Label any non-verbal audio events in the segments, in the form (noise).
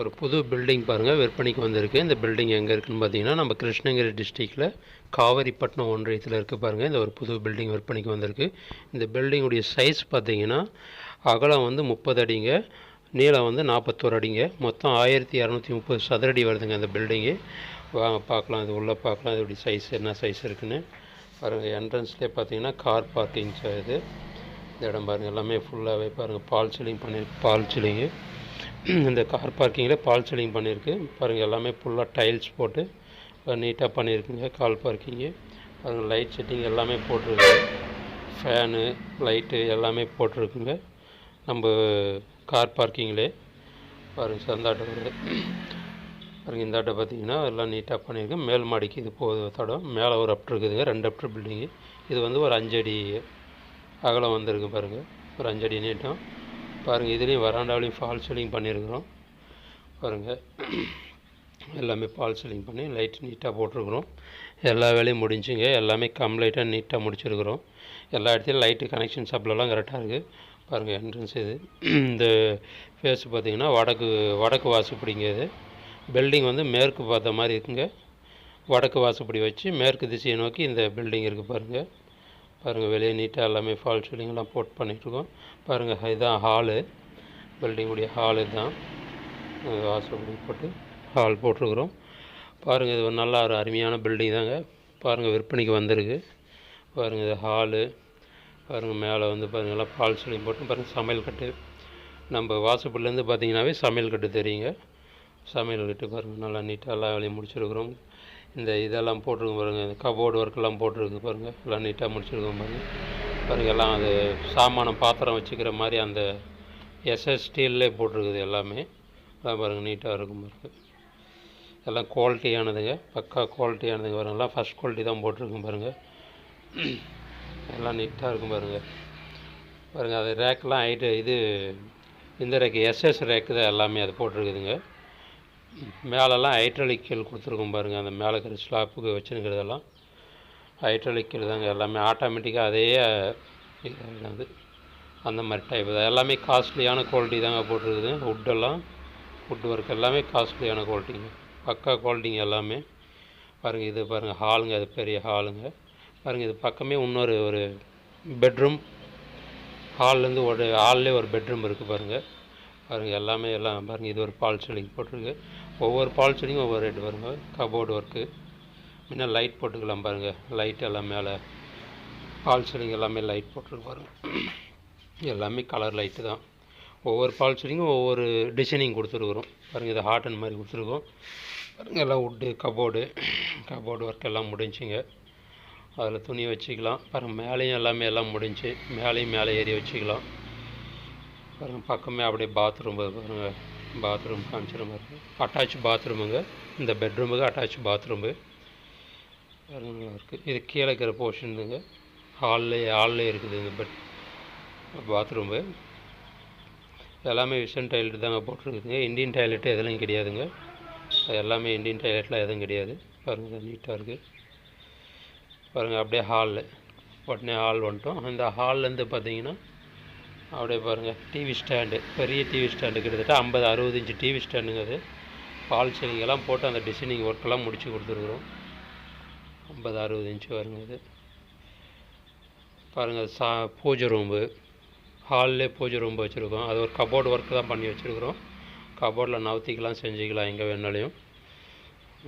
ஒரு புது பில்டிங் பாருங்கள் விற்பனைக்கு வந்திருக்கு. இந்த பில்டிங் எங்கே இருக்குதுன்னு பார்த்தீங்கன்னா நம்ம கிருஷ்ணகிரி டிஸ்ட்ரிக்டில் காவேரிப்பட்டினம் ஒன்றியத்தில் இருக்குது பாருங்கள் இந்த ஒரு புது பில்டிங் விற்பனைக்கு வந்திருக்கு. இந்த பில்டிங்குடைய சைஸ் பார்த்தீங்கன்னா அகலம் வந்து முப்பது அடிங்க நீளம் வந்து நாற்பத்தோரு அடிங்க. மொத்தம் ஆயிரத்தி இரநூத்தி முப்பது சதுரடி வருதுங்க அந்த பில்டிங்கு வாங்க பார்க்கலாம். இது உள்ளே பார்க்கலாம். இதோடைய சைஸ் என்ன சைஸ் இருக்குன்னு. பாருங்கள் என்ட்ரன்ஸ்லேயே பார்த்தீங்கன்னா கார் பார்க்கிங் இது இந்த இடம் பாருங்கள் எல்லாமே ஃபுல்லாகவே பாருங்கள் பால் சீலிங் பண்ணி பால் சீலிங்கு இந்த கார் பார்க்கிங்கில் பால் சீலிங் பண்ணியிருக்கு. பாருங்கள் எல்லாமே ஃபுல்லாக டைல்ஸ் போட்டு நீட்டாக பண்ணியிருக்குங்க கால் பார்க்கிங்கு பாருங்கள் லைட் செட்டிங் எல்லாமே போட்டிருக்கு. ஃபேனு லைட்டு எல்லாமே போட்டிருக்குங்க. நம்ம கார் பார்க்கிங்லே பாருங்கள் சந்தாட்டம் பாருங்கள் இந்த ஆட்டை பார்த்தீங்கன்னா எல்லாம் நீட்டாக பண்ணியிருக்கு. மேல் மாடிக்கு இது போகுது தடம். மேலே ஒரு அப்டர் இருக்குதுங்க ரெண்டு அப்டர் பில்டிங்கு இது வந்து ஒரு அஞ்சடி அகலம் வந்திருக்கு பாருங்கள் ஒரு அஞ்சடி நீட்டம். பாருங்கள் இதுலேயும் வராண்டாவிலையும் ஃபால் சீலிங் பண்ணியிருக்கிறோம் பாருங்கள் எல்லாமே ஃபால் சீலிங் பண்ணி லைட் நீட்டாக போட்டிருக்கிறோம். எல்லா வேலையும் முடிஞ்சுங்க. எல்லாமே கம்ப்ளீட்டாக நீட்டாக முடிச்சிருக்கிறோம். எல்லா இடத்துலையும் லைட்டு கனெக்ஷன் சப்ளெல்லாம் கரெக்டாக இருக்குது பாருங்கள் என்ட்ரன்ஸ் இது. இந்த ஃபேஸ் பார்த்தீங்கன்னா வடக்கு வடக்கு வாசப்படிங்க இது. பில்டிங் வந்து மேற்கு பார்த்த மாதிரி இருக்குங்க. வடக்கு வாசுப்படி வச்சு மேற்கு திசையை நோக்கி இந்த பில்டிங் இருக்குது பாருங்கள் பாருங்கள் வெளியே நீட்டாக எல்லாமே ஃபால் சீலிங்லாம் போட் பண்ணிகிட்ருக்கோம் பாருங்கள் இதுதான் ஹாலு பில்டிங்குடைய ஹால் இதுதான். வாசப்படி போட்டு ஹால் போட்டிருக்குறோம். பாருங்கள் இது நல்லா ஒரு அருமையான பில்டிங் தாங்க. பாருங்கள் விற்பனைக்கு வந்திருக்கு. பாருங்கள் இது ஹாலு பாருங்கள் மேலே வந்து பாருங்கள் எல்லாம் ஃபால் சீலிங் போட்டு பாருங்கள் சமையல் கட்டு. நம்ம வாசப்படிலேருந்து பார்த்தீங்கன்னாவே சமையல் கட்டு தெரியுங்க. சமையல் கட்டு பாருங்கள் நல்லா நீட்டாக எல்லா வேலையும் முடிச்சிருக்கிறோம். இந்த இதெல்லாம் போட்டிருக்கு பாருங்கள் இந்த கபோர்டு ஒர்க்கெல்லாம் போட்டிருக்கு பாருங்கள் எல்லாம் நீட்டாக முடிச்சிருக்கோம் பாருங்கள் பாருங்கள் எல்லாம் அது சாமானம் பாத்திரம் வச்சுக்கிற மாதிரி அந்த எஸ்எஸ் ஸ்டீல்லே போட்டிருக்குது எல்லாமே. அதான் பாருங்கள் நீட்டாக இருக்கும் பாருங்கள் எல்லாம் குவாலிட்டியானதுங்க பக்கா குவாலிட்டியானதுங்க பாருங்கள் எல்லாம் ஃபஸ்ட் குவாலிட்டி தான் போட்டிருக்கும் பாருங்கள் எல்லாம் நீட்டாக இருக்கும் பாருங்கள் பாருங்கள் அது ரேக்கெலாம் ஹைட்டு இது இந்த ரேக்கு எஸ்எஸ் ரேக்கு தான் எல்லாமே அது போட்டிருக்குதுங்க. மேலெல்லாம் ஹைட்ரலிக்கல் கொடுத்துருக்கோம் பாருங்கள் அந்த மேலே இருக்கிற ஸ்லாப்புக்கு வச்சுருக்கிறதெல்லாம் ஹைட்ரலிக்கல் தாங்க எல்லாமே ஆட்டோமேட்டிக்காக அதே இது அந்த மாதிரி டைப் தான். எல்லாமே காஸ்ட்லியான குவாலிட்டி தாங்க போட்டிருக்குது. வுட்டெல்லாம் வுட் ஒர்க் எல்லாமே காஸ்ட்லியான குவாலிட்டிங்க பக்கா குவாலிட்டிங்க எல்லாமே. பாருங்கள் இது பாருங்கள் ஹாலுங்க அது பெரிய ஹாலுங்க பாருங்கள் இது பக்கமே இன்னொரு ஒரு பெட்ரூம் ஹால்லேருந்து ஒரு ஹால்லே ஒரு பெட்ரூம் இருக்குது பாருங்கள் பாருங்கள் எல்லாமே எல்லாம் பாருங்கள் இது ஒரு பால் செல்லிங் போட்டிருக்கு. ஒவ்வொரு பால் ஒவ்வொரு ரேட் வருங்க. கபோர்டு ஒர்க்கு முன்ன லைட் போட்டுக்கலாம் பாருங்கள் லைட் எல்லாம் மேலே பால்சிலிங் எல்லாமே லைட் போட்டுருக்கு பாருங்கள் எல்லாமே கலர் லைட்டு தான். ஒவ்வொரு பால் ஒவ்வொரு டிசைனிங் கொடுத்துருக்குறோம். பாருங்கள் இது ஹார்டன் மாதிரி கொடுத்துருக்கோம். பாருங்கள் எல்லாம் வுட்டு கபோர்டு கபோர்டு ஒர்க் எல்லாம் முடிஞ்சுங்க. அதில் துணி வச்சுக்கலாம். பாருங்கள் மேலேயும் எல்லாமே எல்லாம் முடிஞ்சு மேலேயும் மேலே ஏறி வச்சுக்கலாம். பாருங்கள் பக்கமே அப்படியே பாத்ரூம் பாருங்கள் பாத்ரூம் காமிச்சிட மாதிரி. அட்டாச் பாத்ரூமுங்க இந்த பெட்ரூமுக்கு அட்டாச் பாத்ரூமு நல்லா இருக்குது இது கீழே இருக்கிற போர்ஷனுங்க ஹால்லே ஹால்லே இருக்குது இந்த பெட் பாத்ரூமு எல்லாமே விஷன் டாய்லெட் தாங்க போட்டிருக்குதுங்க. இந்தியன் டாய்லெட்டு எதுலையும் கிடையாதுங்க. அது எல்லாமே இந்தியன் டாய்லெட்லாம் எதுவும் கிடையாது. பாருங்கள் நீட்டாக இருக்குது பாருங்கள் அப்படியே ஹாலில் உடனே ஹால் வந்துட்டோம். அந்த ஹால்லேருந்து பார்த்தீங்கன்னா அப்படியே பாருங்கள் டிவி ஸ்டாண்டு பெரிய டிவி ஸ்டாண்டு கிட்டத்தட்ட ஐம்பது அறுபது இன்ச்சு டிவி ஸ்டாண்டுங்க அது. பால் செடிங்கெல்லாம் போட்டு அந்த டிசைனிங் ஒர்க்கெல்லாம் முடித்து கொடுத்துருக்குறோம். ஐம்பது அறுபது இன்ச்சு வருங்க இது பாருங்கள் சா பூஜை ரூம்பு ஹால்லே பூஜை ரூம் வச்சுருக்கோம். அது ஒரு கபோர்டு ஒர்க்கு தான் பண்ணி வச்சுருக்குறோம். கபோர்டில் நவுத்திக்கலாம் செஞ்சுக்கலாம் எங்கே வேணாலையும்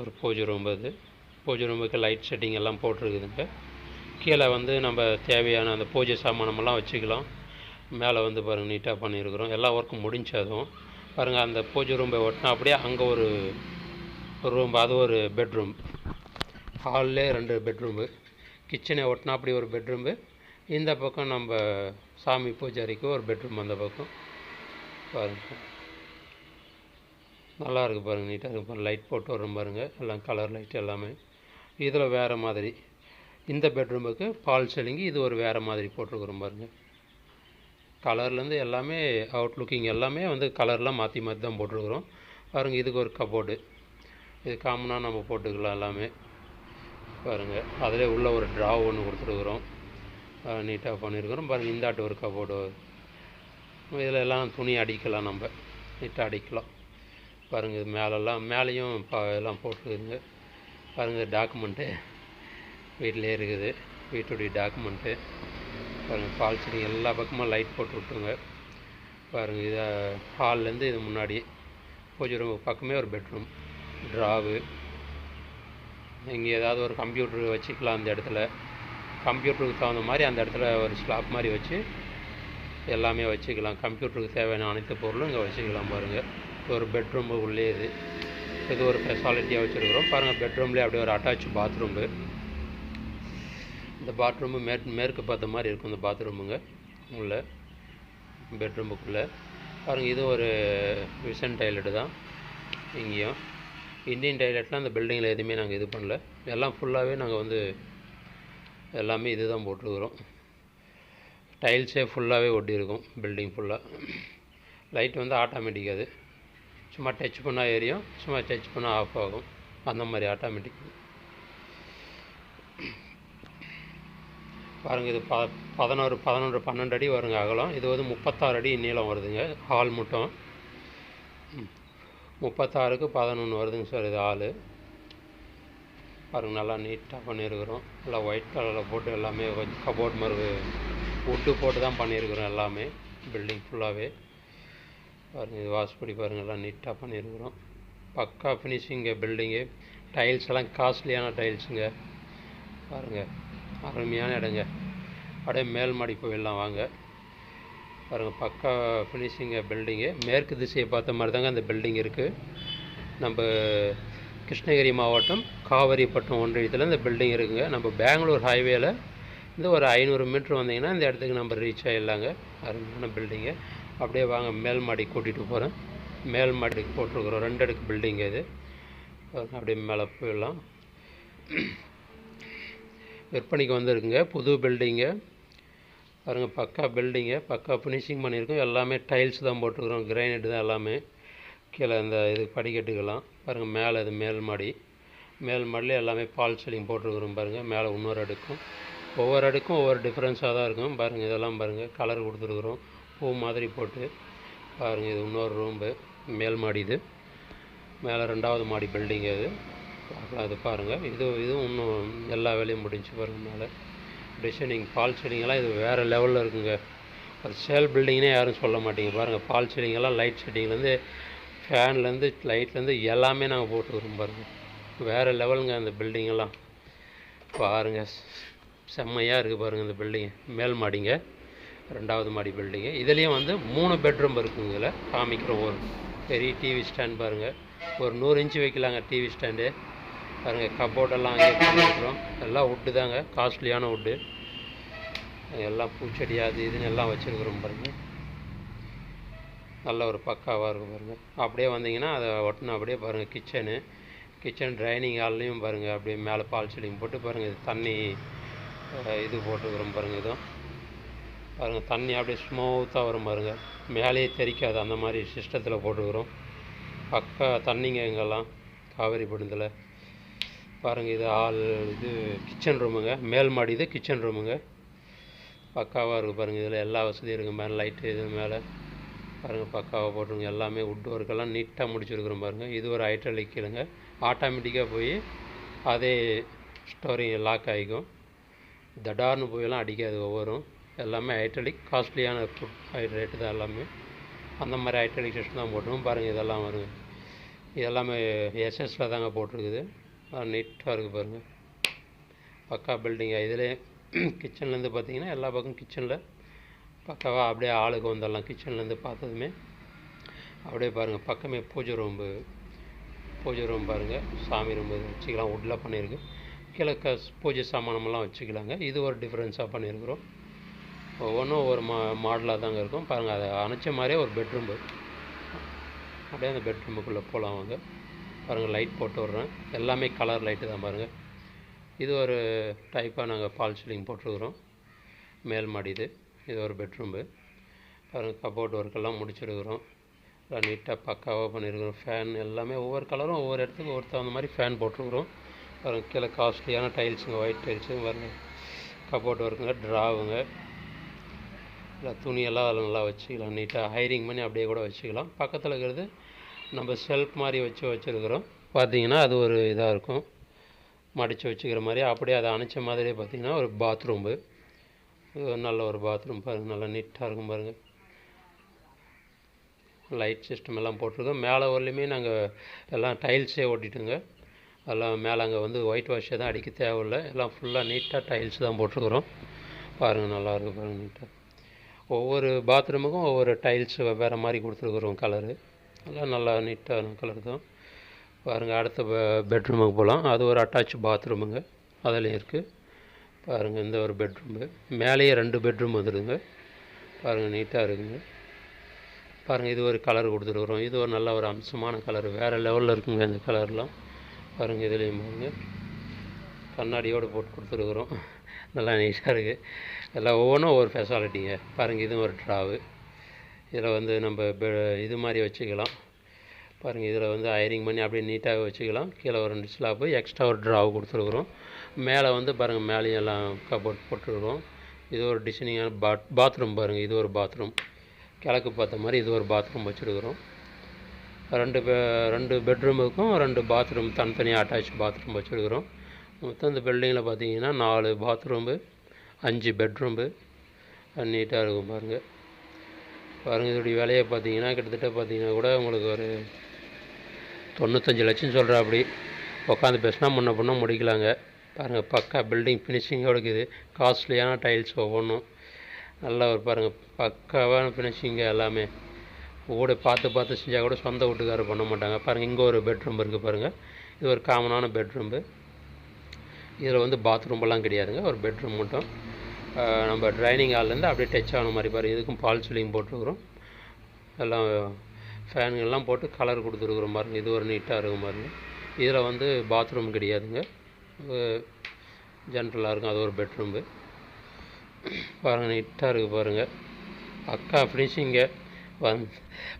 ஒரு பூஜை ரூம் அது. பூஜை ரூமுக்கு லைட் செட்டிங் எல்லாம் போட்டிருக்குதுங்க கீழே வந்து நம்ம தேவையான அந்த பூஜை சாமானமெல்லாம் வச்சுக்கலாம். மேலே வந்து பாருங்கள் நீட்டாக பண்ணியிருக்கிறோம். எல்லா ஒர்க்கும் முடிஞ்சு அதுவும் பாருங்கள் அந்த பூஜை ரூம்பை ஒட்டினா அப்படியே அங்கே ஒரு ரூம் அது ஒரு பெட்ரூம் ஹால்லே ரெண்டு பெட்ரூமு கிச்சனை ஒட்டினா அப்படி ஒரு பெட்ரூமு இந்த பக்கம் நம்ம சாமி பூஜாரிக்கு ஒரு பெட்ரூம் அந்த பக்கம். பாருங்கள் நல்லா இருக்குது பாருங்கள் நீட்டாக இருக்கும் லைட் போட்டு வரும் பாருங்கள் எல்லாம் கலர் லைட் எல்லாமே. இதில் வேறு மாதிரி. இந்த பெட்ரூமுக்கு பால் செலுங்கி இது ஒரு வேறு மாதிரி போட்டிருக்குறோம் பாருங்கள் கலர்லேருந்து எல்லாமே அவுட்லுக்கிங் எல்லாமே வந்து கலர்லாம் மாற்றி மாற்றி தான் போட்டிருக்குறோம். பாருங்கள் இதுக்கு ஒரு கபோர்டு இது காமனாக நம்ம போட்டுக்கலாம் எல்லாமே. பாருங்கள் அதிலே உள்ள ஒரு ட்ரா ஒன்று கொடுத்துருக்குறோம். நீட்டாக பண்ணியிருக்கிறோம் பாருங்கள் இந்தாட்டு ஒரு கபோர்டு இதில் எல்லாம் துணி அடிக்கலாம் நம்ம. நீட்டாக அடிக்கலாம். பாருங்கள் இது மேலெல்லாம் மேலேயும் பா எல்லாம் போட்டுருக்குங்க பாருங்கள் டாக்குமெண்ட்டு வீட்டிலே இருக்குது. வீட்டுடைய டாக்குமெண்ட்டு பாருங்கள் ஃபால் சீலிங் எல்லா பக்கமும் லைட் போட்டு விட்டுருங்க. பாருங்கள் இதை ஹால்லேருந்து இது முன்னாடி பூஜை ரூம் பக்கமே ஒரு பெட்ரூம் ட்ராவு இங்கே ஏதாவது ஒரு கம்ப்யூட்டர் வச்சுக்கலாம் அந்த இடத்துல. கம்ப்யூட்டருக்கு தகுந்த மாதிரி அந்த இடத்துல ஒரு ஸ்லாப் மாதிரி வச்சு எல்லாமே வச்சுக்கலாம். கம்ப்யூட்டருக்கு தேவையான அனைத்து பொருளும் இங்கே வச்சுக்கலாம் பாருங்கள் இது ஒரு பெட்ரூம் உள்ளே இது. இது ஒரு ஃபெசாலிட்டியாக வச்சுருக்குறோம். பாருங்கள் பெட்ரூம்லேயே அப்படியே ஒரு அட்டாச் பாத்ரூம்பு இந்த பாத்ரூமு மேற்கு மேற்கு பார்த்த மாதிரி இருக்கும் இந்த பாத்ரூமுங்க. உள்ள பெட்ரூமுக்குள்ளே. பாருங்கள் இது ஒரு விசன் டைலெட்டு தான். இங்கேயும். இந்தியன் டைலெட்லாம் அந்த பில்டிங்கில் எதுவுமே நாங்கள் இது பண்ணல. எல்லாம் ஃபுல்லாகவே நாங்கள் வந்து எல்லாமே இது தான் போட்டுருக்குறோம். டைல்ஸே ஃபுல்லாகவே ஒட்டியிருக்கும் பில்டிங் ஃபுல்லாக லைட் வந்து ஆட்டோமேட்டிக் அது. சும்மா டச் பண்ணால் ஏரியும் சும்மா டச் பண்ணால் ஆஃப் ஆகும். அந்த மாதிரி ஆட்டோமேட்டிக். பாருங்கள் இது ப பதினோரு பதினொன்று பன்னெண்டு அடி வருங்க அகலம். இது வந்து முப்பத்தாறு அடி நீளம் வருதுங்க ஹால் மட்டும். ம். முப்பத்தாறுக்கு பதினொன்று வருதுங்க சார் இது ஹாலு. பாருங்கள் நல்லா நீட்டாக பண்ணியிருக்கிறோம். நல்லா ஒயிட் கலரில் போட்டு எல்லாமே கொஞ்சம் கபோர்ட் மாதிரி வுட்டு போட்டு தான் பண்ணியிருக்கிறோம் எல்லாமே பில்டிங் ஃபுல்லாகவே பாருங்கள் இது வாசப்படி பாருங்கள் எல்லாம் நீட்டாக பண்ணியிருக்கிறோம். பக்கா ஃபினிஷிங்க பில்டிங்கு டைல்ஸ் எல்லாம் காஸ்ட்லியான டைல்ஸுங்க பாருங்கள் அருமையான இடங்க. அப்படியே மேல் மாடி போயிடலாம் வாங்க. பாருங்கள் பக்கா ஃபினிஷிங்க பில்டிங்கு மேற்கு திசையை பார்த்த மாதிரி தாங்க அந்த பில்டிங் இருக்குது நம்ம கிருஷ்ணகிரி மாவட்டம் காவிரிப்பட்டினம் ஒன்றியத்தில் இந்த பில்டிங் இருக்குங்க. நம்ம பெங்களூர் ஹைவேயில் இந்த ஒரு ஐநூறு மீட்ரு வந்தீங்கன்னா இந்த இடத்துக்கு நம்ம ரீச் ஆகிடலாங்க அருமையான பில்டிங்கு அப்படியே வாங்க மேல் மாடி கூட்டிகிட்டு போகிறேன் மேல் மாடிக்கு போட்டிருக்குறோம் ரெண்டு அடுக்கு பில்டிங் இது. அப்படியே மேலே போயிடலாம். விற்பனைக்கு வந்திருக்குங்க. புது பில்டிங்கு பாருங்கள் பக்கா பில்டிங்கு பக்கா ஃபினிஷிங் பண்ணியிருக்கோம். எல்லாமே டைல்ஸ் தான் போட்டிருக்கிறோம். கிரைனைட் தான் எல்லாமே. கீழே இந்த இது படிக்கட்டுக்கெல்லாம் பாருங்கள் மேலே இது மேல் மாடி. மேல் மாடியில் எல்லாமே பால் செல்லிங் போட்டிருக்கிறோம் பாருங்கள் மேலே இன்னொரு அடுக்கும். ஒவ்வொரு அடுக்கும் ஒவ்வொரு டிஃப்ரென்ஸாக தான் இருக்கும். பாருங்கள் இதெல்லாம் பாருங்கள் கலர் கொடுத்துருக்குறோம். பூ மாதிரி போட்டு. பாருங்கள் இது இன்னொரு ரூம்பு மேல் மாடி இது. மேலே ரெண்டாவது மாடி பில்டிங் அது பார்க்கலாம். அது பாருங்கள் இது இதுவும் இன்னும் எல்லா வேலையும் முடிஞ்சு பாருங்கள் மேலே டிசைனிங் பால் செடிங்கெல்லாம் இது வேறு லெவலில் இருக்குங்க. ஒரு சேல் பில்டிங்னே யாரும் சொல்ல மாட்டீங்க. பாருங்கள் பால் செடிங்கெல்லாம் லைட் செட்டிங்லேருந்து ஃபேன்லேருந்து லைட்லேருந்து எல்லாமே நாங்கள் போட்டுக்கிறோம் பாருங்கள் வேறு லெவலுங்க அந்த பில்டிங்கெல்லாம் பாருங்கள் செம்மையாக இருக்குது பாருங்கள் இந்த பில்டிங்கு மேல் மாடிங்க ரெண்டாவது மாடி பில்டிங்கு இதுலேயும் வந்து மூணு பெட்ரூம் இருக்குங்க இதில். காமிக்கிற ஒரு பெரிய டிவி ஸ்டாண்ட் பாருங்கள் ஒரு நூறு இன்ச்சு வைக்கலாங்க டிவி ஸ்டாண்டு பாருங்கள் கபோர்டெல்லாம் அங்கே கொடுத்துருக்குறோம். எல்லாம் வுட்டு தாங்க காஸ்ட்லியான வுட்டு எல்லாம் பூச்செடி அது இதுன்னு எல்லாம் வச்சுருக்குறோம் பாருங்கள் நல்ல ஒரு பக்காவாக இருக்கும் பாருங்கள் அப்படியே வந்தீங்கன்னா அதை ஒட்டின அப்படியே பாருங்கள் கிச்சனு கிச்சன் ட்ரைனிங் ஹால்லையும் பாருங்கள் அப்படியே மேலே பால் செடியும் போட்டு பாருங்கள் இது தண்ணி இது போட்டுக்கிறோம் பாருங்கள் இதுவும் பாருங்கள் தண்ணி அப்படியே ஸ்மூத்தாக வரும் பாருங்கள் மேலேயே தெரிக்காது அந்த மாதிரி சிஸ்டத்தில் போட்டுக்கிறோம். பக்கா தண்ணிங்க எங்கெல்லாம் காவேரி பாருங்கள் இது ஆள் இது கிச்சன் ரூமுங்க மேல் மாடி இது கிச்சன் ரூமுங்க பக்காவாக இருக்குது பாருங்கள் இதில் எல்லா வசதியும் இருக்குது மேலே லைட்டு இது மேலே. பாருங்கள் பக்காவாக போட்டுருங்க. எல்லாமே உட் ஒர்க்கெல்லாம் நீட்டாக முடிச்சிருக்கிறோம் பாருங்கள் இது ஒரு ஹைட்ரலிக் இல்லைங்க. ஆட்டோமேட்டிக்காக போய் அதே ஸ்டோரி லாக் ஆகிக்கும். தடார்னு போயெல்லாம் அடிக்காது ஒவ்வொரும். எல்லாமே ஹைட்ரலிக் காஸ்ட்லியான ரேட்டு தான் எல்லாமே. அந்த மாதிரி ஹைட்டலிக் சிஸ்டம் தான் போட்டுருவோம் பாருங்கள் இதெல்லாம் வருங்க. இதெல்லாமே எஸ்எஸில் தாங்க போட்டிருக்குது. நீட்டாக இருக்குது பாருங்கள் பக்கா பில்டிங்கு இதிலே கிச்சன்லேருந்து (clears throat) பார்த்தீங்கன்னா எல்லா பக்கம் கிச்சனில் பக்காவாக அப்படியே ஆளுக்கு வந்துடலாம் கிச்சன்லேருந்து பார்த்ததுமே. அப்படியே பாருங்கள் பக்கமே பூஜை ரூம்பு. பூஜை ரூம் பாருங்கள் சாமி ரூம் வச்சுக்கலாம். வுட்டில் பண்ணியிருக்கு. கீழே க பூஜை சாமானமெல்லாம் வச்சுக்கலாங்க. இது ஒரு டிஃப்ரென்ஸாக பண்ணியிருக்கிறோம். ஒவ்வொன்றும் ஒவ்வொரு மா மாடலாக தாங்க இருக்கும். பாருங்கள் அதை அணைச்ச மாதிரியே ஒரு பெட்ரூம்பு அப்படியே அந்த பெட்ரூமுக்குள்ளே போகலாம் அங்கே பாருங்கள் லைட் போட்டு விட்றேன். எல்லாமே கலர் லைட்டு தான் பாருங்கள் இது ஒரு டைப்பாக நாங்கள் பால் சீலிங் போட்டிருக்கிறோம். மேல் மாடி இது. இது ஒரு பெட்ரூம்பு பாருங்கள் கபோர்ட் ஒர்க்கெல்லாம் முடிச்சிருக்கிறோம். எல்லாம் நீட்டாக பக்காவாக பண்ணியிருக்கிறோம் ஃபேன் எல்லாமே ஒவ்வொரு கலரும் ஒவ்வொரு இடத்துக்கு ஒவ்வொரு தகுந்த மாதிரி ஃபேன் போட்டிருக்கிறோம். பாருங்கள் கீழே காஸ்ட்லியான டைல்ஸுங்க ஒயிட் டைல்ஸுங்க பாருங்கள் கபோர்ட் ஒர்க்குங்க ட்ராவுங்க இல்லை துணியெல்லாம் அதில் நல்லா வச்சுக்கலாம். நீட்டாக ஹைரிங் பண்ணி அப்படியே கூட வச்சுக்கலாம். பக்கத்தில் இருக்கிறது நம்ம செல்ஃப் மாதிரி வச்சு வச்சுருக்குறோம். பார்த்தீங்கன்னா அது ஒரு இதாக இருக்கும். மடித்து வச்சுக்கிற மாதிரி. அப்படியே அதை அணைச்ச மாதிரியே பார்த்தீங்கன்னா ஒரு பாத்ரூம்பு நல்ல ஒரு பாத்ரூம் பாருங்கள் நல்லா நீட்டாக இருக்கும் பாருங்கள் லைட் சிஸ்டம் எல்லாம் போட்டிருக்கோம். மேலே வரலையுமே நாங்கள் எல்லாம் டைல்ஸே ஓட்டிட்டுங்க. எல்லாம் மேலே அங்கே வந்து ஒயிட் வாஷே தான் அடிக்க தேவையில்ல. எல்லாம் ஃபுல்லாக நீட்டாக டைல்ஸ் தான் போட்டிருக்குறோம். பாருங்கள் நல்லாயிருக்கு பாருங்கள் நீட்டாக ஒவ்வொரு பாத்ரூமுக்கும் ஒவ்வொரு டைல்ஸ் வெவ்வேறு மாதிரி கொடுத்துருக்குறோம் கலரு எல்லாம் நல்லா நீட்டான கலர் தான். பாருங்கள் அடுத்த பெட்ரூமுக்கு போகலாம் அது ஒரு அட்டாச் பாத்ரூமுங்க அதுலேயும் இருக்குது பாருங்கள் இந்த ஒரு பெட்ரூமு மேலேயே ரெண்டு பெட்ரூம் வந்துடுங்க பாருங்கள் நீட்டாக இருக்குங்க. பாருங்கள் இது ஒரு கலர் கொடுத்துருக்குறோம். இது ஒரு நல்ல ஒரு அம்சமான கலர் வேறு லெவலில் இருக்குங்க இந்த கலர்லாம் பாருங்கள் இதுலேயும் பாருங்கள் கண்ணாடியோடு போட்டு கொடுத்துருக்குறோம். நல்லா நீட்டாக இருக்குது எல்லாம் ஒவ்வொன்றும் ஒவ்வொரு ஃபெசாலிட்டிங்க பாருங்கள் இதுவும் ஒரு ட்ராவு இதில் வந்து நம்ம பெ இது மாதிரி வச்சுக்கலாம். பாருங்கள் இதில் வந்து அயரிங் பண்ணி அப்படியே நீட்டாக வச்சுக்கலாம். கீழே ஒரு ரெண்டு ஸ்லாப்பு எக்ஸ்ட்ரா ஒரு ட்ராவ் கொடுத்துருக்குறோம். மேலே வந்து பாருங்கள் மேலேயும் எல்லாம் கபோர்ட் போட்டுருக்குறோம். இது ஒரு டிசைனிங்கான பாத் பாத்ரூம் பாருங்கள் இது ஒரு பாத்ரூம். கிழக்கு பார்த்த மாதிரி இது ஒரு பாத்ரூம் வச்சுருக்குறோம். ரெண்டு பெ ரெண்டு பெட்ரூமுக்கும் ரெண்டு பாத்ரூம் தனித்தனியாக அட்டாச் பாத்ரூம் வச்சுருக்குறோம். மொத்தம் இந்த பில்டிங்கில் பார்த்தீங்கன்னா நாலு பாத்ரூம்பு அஞ்சு பெட்ரூம்பு நீட்டாக இருக்கும் பாருங்கள் பாருங்கள் இதோடைய விலையை பார்த்தீங்கன்னா கிட்டத்தட்ட பார்த்தீங்கன்னா கூட உங்களுக்கு ஒரு தொண்ணூத்தஞ்சு லட்சம் சொல்கிறா அப்படி உட்காந்து பேசினா முன்ன பண்ண முடிக்கலாங்க. பாருங்கள் பக்கா பில்டிங் ஃபினிஷிங்கோடு இருக்குது. காஸ்ட்லியான டைல்ஸ் ஒவ்வொன்றும். நல்லா ஒரு பாருங்கள் பக்காவான ஃபினிஷிங்க எல்லாமே. வீடு பார்த்து பார்த்து செஞ்சால் கூட சொந்த வீட்டுக்காரர் பண்ண மாட்டாங்க. பாருங்கள் இங்கே ஒரு பெட்ரூம் இருக்குது பாருங்கள் இது ஒரு காமனான பெட்ரூம்பு இதில் வந்து பாத்ரூம்லாம் கிடையாதுங்க. ஒரு பெட்ரூம் மட்டும். நம்ம ட்ரைனிங் ஹால்லேருந்து அப்படியே டச் ஆன மாதிரி பாரு. இதுக்கும் பால் சீலிங் போட்டிருக்குறோம். எல்லாம் ஃபேனுங்கெல்லாம் போட்டு கலர் கொடுத்துருக்குறோம் பாருங்க. இது ஒரு நீட்டாக இருக்கும் பாருங்க. இதில் வந்து பாத்ரூம் கிடையாதுங்க. ஜென்ரலாக இருக்கும். அது ஒரு பெட்ரூம்பு பாருங்கள் நீட்டாக இருக்குது பாருங்கள் பக்கா ஃபினிஷிங்க வந்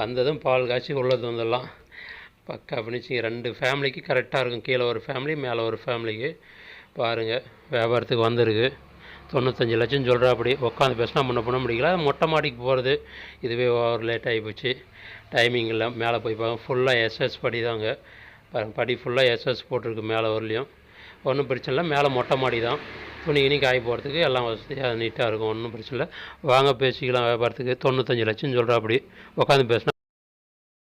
வந்ததும் பால் காய்ச்சி உள்ளது வந்துடலாம். பக்கா ஃபினிஷிங் ரெண்டு ஃபேமிலிக்கு கரெக்டாக இருக்கும். கீழே ஒரு ஃபேமிலி மேலே ஒரு ஃபேமிலிக்கு பாருங்கள் வியாபாரத்துக்கு வந்திருக்கு. தொண்ணூத்தஞ்சு லட்சம் சொல்கிறா அப்படி உட்காந்து பேசினா முன்ன பண்ண முடியல மொட்டை மாடிக்கு போகிறது இதுவே ஓவர் லேட் ஆகிப்போச்சு டைமிங் இல்லை மேலே போய் பார்க்க ஃபுல்லாக எஸ்எஸ் படி தாங்க படி ஃபுல்லாக எஸ்எஸ் போட்டிருக்கு மேலே வரலையும் ஒன்றும் பிரச்சனை இல்லை மேலே மொட்டை மாடி தான். துணி இனி காய் போகிறதுக்கு எல்லாம் வசதியாக நீட்டாக இருக்கும் ஒன்றும் பிரச்சனை இல்லை. வாங்க பேசிக்கலாம் வியாபாரத்துக்கு. தொண்ணூத்தஞ்சு லட்சம் சொல்கிறா அப்படி உட்காந்து பேசினா